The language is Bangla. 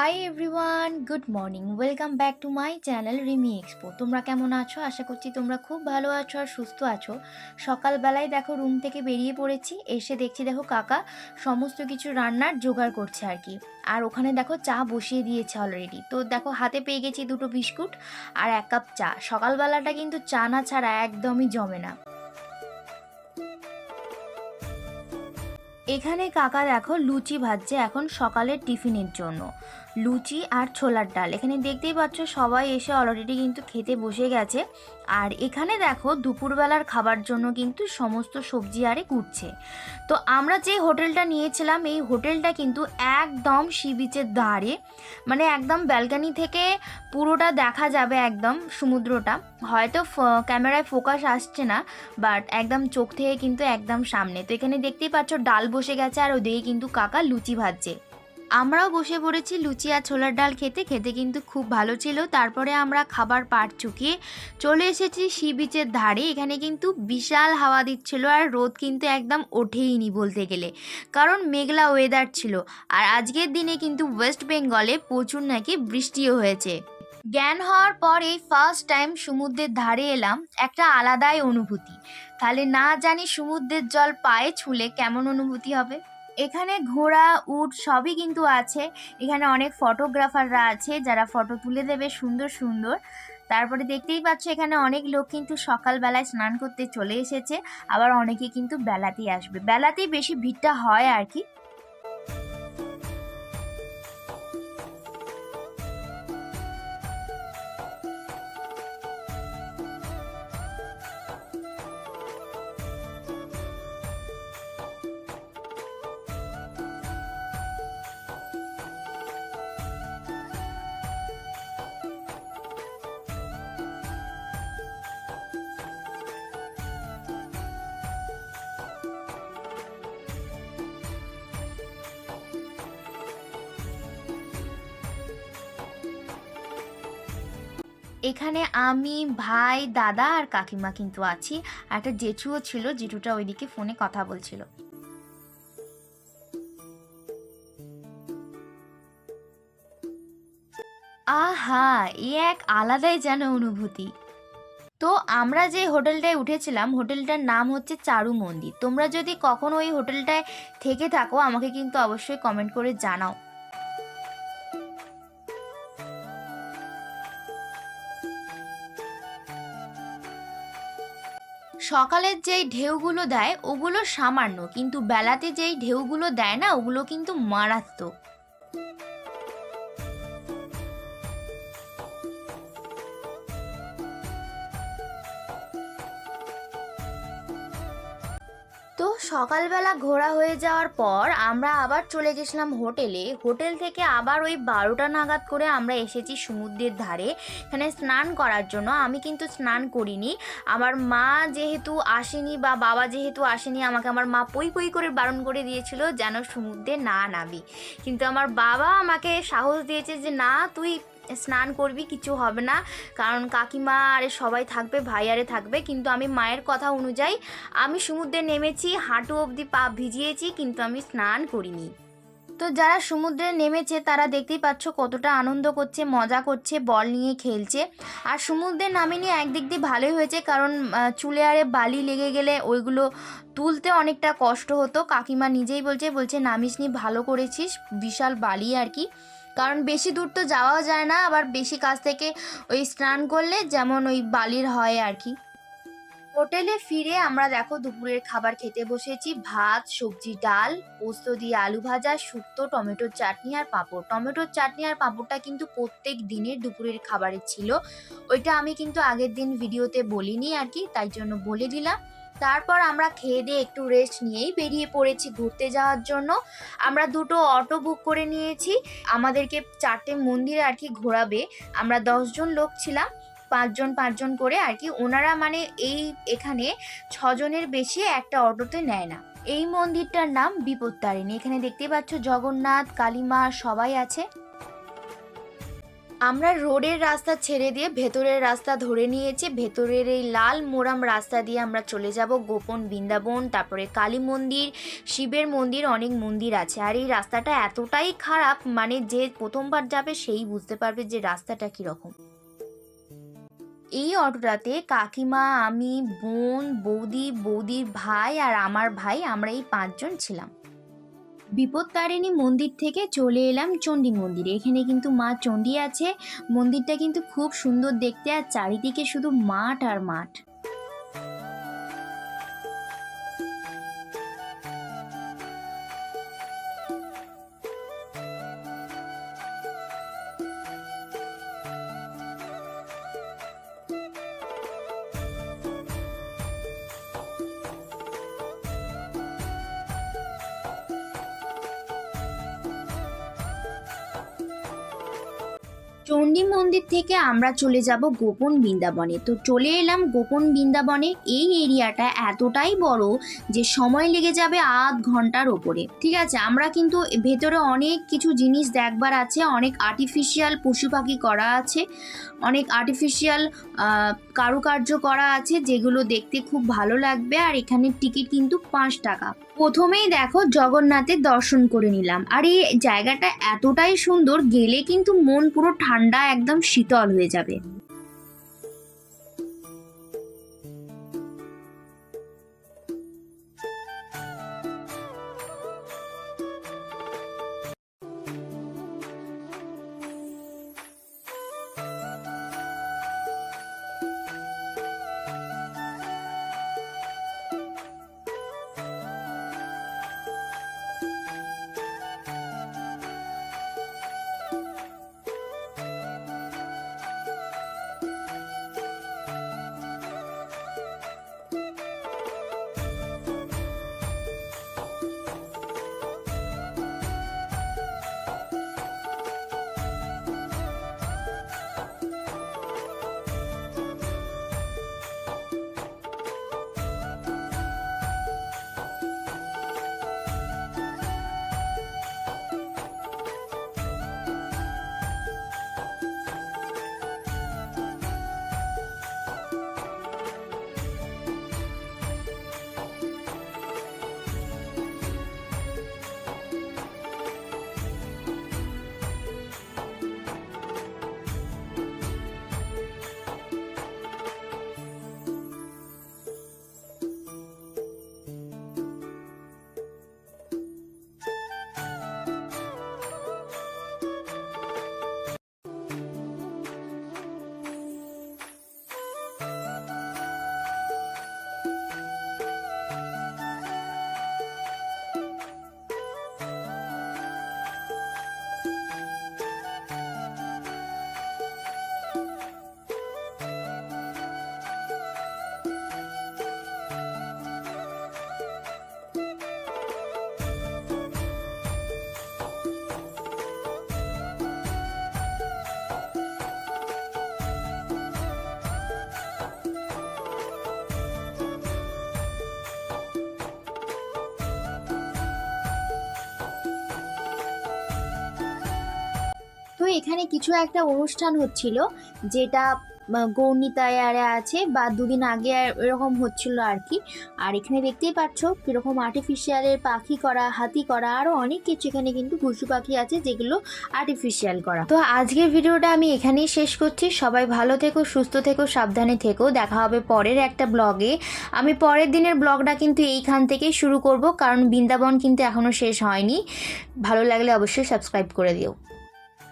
Hi everyone good morning welcome back to my channel Rimi expo তোমরা কেমন আছো? আশা করছি তোমরা খুব ভালো আছো আর সুস্থ আছো। সকালবেলায় দেখো রুম থেকে বেরিয়ে পড়েছি, এসে দেখছি দেখো কাকা সমস্ত কিছু রান্নার জোগাড় করছে আর কি। আর ওখানে দেখো চা বসিয়ে দিয়েছে অলরেডি তো দেখো হাতে পেয়ে গেছি দুটো বিস্কুট আর এক কাপ চা। সকালবেলাটা কিন্তু চা না ছাড়া একদমই জমে না। এখানে কাকা দেখো লুচি ভাজছে এখন সকালের টিফিনের জন্য। লুচি আর ছোলার ডাল। এখানে দেখতেই পাচ্ছ সবাই এসে অলরেডি কিন্তু খেতে বসে গেছে। আর এখানে দেখো দুপুরবেলার খাবার জন্য কিন্তু সমস্ত সবজি আরে কুটছে। তো আমরা যে হোটেলটা নিয়েছিলাম, এই হোটেলটা কিন্তু একদম সি বিচের ধারে। মানে একদম ব্যালকানি থেকে পুরোটা দেখা যাবে একদম সমুদ্রটা। হয়তো ক্যামেরায় ফোকাস আসছে না বাট একদম চোখ থেকে কিন্তু একদম সামনে। তো এখানে দেখতেই পাচ্ছ ডাল বসে গেছে আর ওদিকে কিন্তু কাকা লুচি ভাজছে। আমরাও বসে পড়েছি লুচি আর ছোলার ডাল খেতে। খেতে কিন্তু খুব ভালো ছিল। তারপরে আমরা খাবার পাট চুকিয়ে চলে এসেছি সি বিচের ধারে। এখানে কিন্তু বিশাল হাওয়া দিচ্ছিল আর রোদ কিন্তু একদম ওঠেইনি বলতে গেলে। কারণ মেঘলা ওয়েদার ছিল। আর আজকের দিনে কিন্তু ওয়েস্ট বেঙ্গলে প্রচুর নাকি বৃষ্টিও হয়েছে। জ্ঞান হওয়ার পর এই ফার্স্ট টাইম সমুদ্রের ধারে এলাম। একটা আলাদাই অনুভূতি। তাহলে না জানি সমুদ্রের জল পায়ে ছুলে কেমন অনুভূতি হবে? এখানে ঘোড়া, উট সবই কিন্তু আছে। এখানে অনেক ফটোগ্রাফাররা আছে, যারা ফটো তুলে দেবে সুন্দর সুন্দর। তারপরে দেখতেই পাচ্ছ এখানে অনেক লোক কিন্তু সকালবেলায় স্নান করতে চলে এসেছে। আবার অনেকে কিন্তু বেলাতেই আসবে। বেলাতেই বেশি ভিড়টা হয় আর কি। এখানে আমি, ভাই, দাদা আর কাকিমা কিন্তু আছি। আর একটা জেঠুও ছিল, জেঠুটা ওইদিকে ফোনে কথা বলছিল। আহা, এ এক আলাদাই যেন অনুভূতি। তো আমরা যে হোটেলটায় উঠেছিলাম, হোটেলটার নাম হচ্ছে চারু মন্দির। তোমরা যদি কখনো ওই হোটেলটায় থেকে থাকো, আমাকে কিন্তু অবশ্যই কমেন্ট করে জানাও। সকালের যেই ঢেউগুলো দেয়, ওগুলো সামান্য। কিন্তু বেলাতে যেই ঢেউগুলো দেয় না, ওগুলো কিন্তু মারাত্মক। তো সকালবেলা ঘোরা হয়ে যাওয়ার পর আমরা আবার চলে গেছিলাম হোটেলে। হোটেল থেকে আবার ওই বারোটা নাগাদ করে আমরা এসেছি সমুদ্রের ধারে। এখানে স্নান করার জন্য। আমি কিন্তু স্নান করিনি। আমার মা যেহেতু আসেনি বা বাবা যেহেতু আসেনি, আমাকে আমার মা পই পই করে বারণ করে দিয়েছিল যেন সমুদ্রে না নাবি কিন্তু আমার বাবা আমাকে সাহস দিয়েছে যে, না, তুই স্নান করবি, কিছু হবে না। কারণ কাকিমা আরে সবাই থাকবে, ভাই আরে থাকবে। কিন্তু আমি মায়ের কথা অনুযায়ী আমি সমুদ্রে নেমেছি, হাঁটু অবধি পা ভিজিয়েছি, কিন্তু আমি স্নান করিনি। তো যারা সমুদ্রে নেমেছে, তারা দেখতেই পাচ্ছ কতটা আনন্দ করছে, মজা করছে, বল নিয়ে খেলছে। আর সমুদ্রে নামিনি একদিক দিয়ে ভালোই হয়েছে, কারণ চুলে আরে বালি লেগে গেলে ওইগুলো তুলতে অনেকটা কষ্ট হতো। কাকিমা নিজেই বলছে বলছে, নামিসনি, ভালো করেছিস, বিশাল বালি আর কি। কারণ বেশি দূর তো যাওয়াও যায় না, আবার বেশি কাছ থেকে ওই স্নান করলে যেমন ওই বালির হয় আর কি। হোটেলে ফিরে আমরা দেখো দুপুরের খাবার খেতে বসেছি, ভাত, সবজি, ডাল, পোস্ত দিয়ে আলু ভাজা, শুক্তো, টমেটোর চাটনি আর পাঁপড়। টমেটোর চাটনি আর পাঁপড়টা কিন্তু প্রত্যেক দিনের দুপুরের খাবারের ছিল। ওইটা আমি কিন্তু আগের দিন ভিডিওতে বলিনি আর কি, তাই জন্য বলে দিলাম। তারপর আমরা খেয়ে দিয়ে একটু রেস্ট নিয়েই বেরিয়ে পড়েছি ঘুরতে যাওয়ার জন্য। আমরা দুটো অটো বুক করে নিয়েছি। আমাদেরকে চারটে মন্দিরে আর কি ঘোরাবে। আমরা দশজন লোক ছিলাম, পাঁচজন পাঁচজন করে আর কি। ওনারা মানে এই এখানে ছজনের বেশি একটা অটোতে নেয় না। এই মন্দিরটার নাম বিপত্তারিণী। এখানে দেখতে পাচ্ছ জগন্নাথ, কালীমা সবাই আছে। আমরা রোডের রাস্তা ছেড়ে দিয়ে ভেতরের রাস্তা ধরে নিয়েছি। ভেতরের এই লাল মোরাম রাস্তা দিয়ে আমরা চলে যাব। গোপন বৃন্দাবন, তারপরে কালী মন্দির, শিবের মন্দির, অনেক মন্দির আছে। আর এই রাস্তাটা এতটাই খারাপ মানে যে প্রথমবার যাবে সেই বুঝতে পারবে যে রাস্তাটা কীরকম। এই অটোটাতে কাকিমা, আমি, বোন, বৌদি, বৌদির ভাই আর আমার ভাই, আমরা এই পাঁচজন ছিলাম। বিপত্তারিণী মন্দির থেকে চলে এলাম চণ্ডী মন্দিরে। এখানে কিন্তু মা চণ্ডী আছে। মন্দিরটা কিন্তু খুব সুন্দর দেখতে আর চারিদিকে শুধু মাঠ আর মাঠ। চণ্ডী মন্দির থেকে আমরা চলে যাব গোপন বৃন্দাবনে। তো চলে এলাম গোপন বৃন্দাবনে। এই এরিয়াটা এতটাই বড় যে সময় লেগে যাবে আধ ঘণ্টার ওপরে। ঠিক আছে, আমরা কিন্তু ভেতরে অনেক কিছু জিনিস দেখবার আছে। অনেক আর্টিফিশিয়াল পশু পাখি করা আছে। অনেক আর্টিফিশিয়াল কারুকার্য করা আছে যেগুলো দেখতে খুব ভালো লাগবে। আর এখানে টিকিট কিন্তু পাঁচ টাকা। প্রথমেই দেখো জগন্নাথের দর্শন করে নিলাম। আর এই জায়গাটা এতটাই সুন্দর, গেলে কিন্তু মন পুরো ঠান্ডা, একদম শীতল হয়ে যাবে। তো এখানে কিছু একটা অনুষ্ঠান হচ্ছিল, যেটা গৌনিতায়ারে আছে বা দুদিন আগে এরকম হচ্ছিল আর কি। আর এখানে দেখতেই পাচ্ছ কীরকম আর্টিফিশিয়ালের পাখি করা, হাতি করা আরও অনেক কিছু এখানে কিন্তু পশু পাখি আছে যেগুলো আর্টিফিশিয়াল করা। তো আজকের ভিডিওটা আমি এখানেই শেষ করছি। সবাই ভালো থেকো, সুস্থ থেকো, সাবধানে থেকো। দেখা হবে পরের একটা ব্লগে। আমি পরের দিনের ব্লগটা কিন্তু এইখান থেকেই শুরু করব, কারণ বৃন্দাবন কিন্তু এখনও শেষ হয়নি। ভালো লাগলে অবশ্যই সাবস্ক্রাইব করে দিও।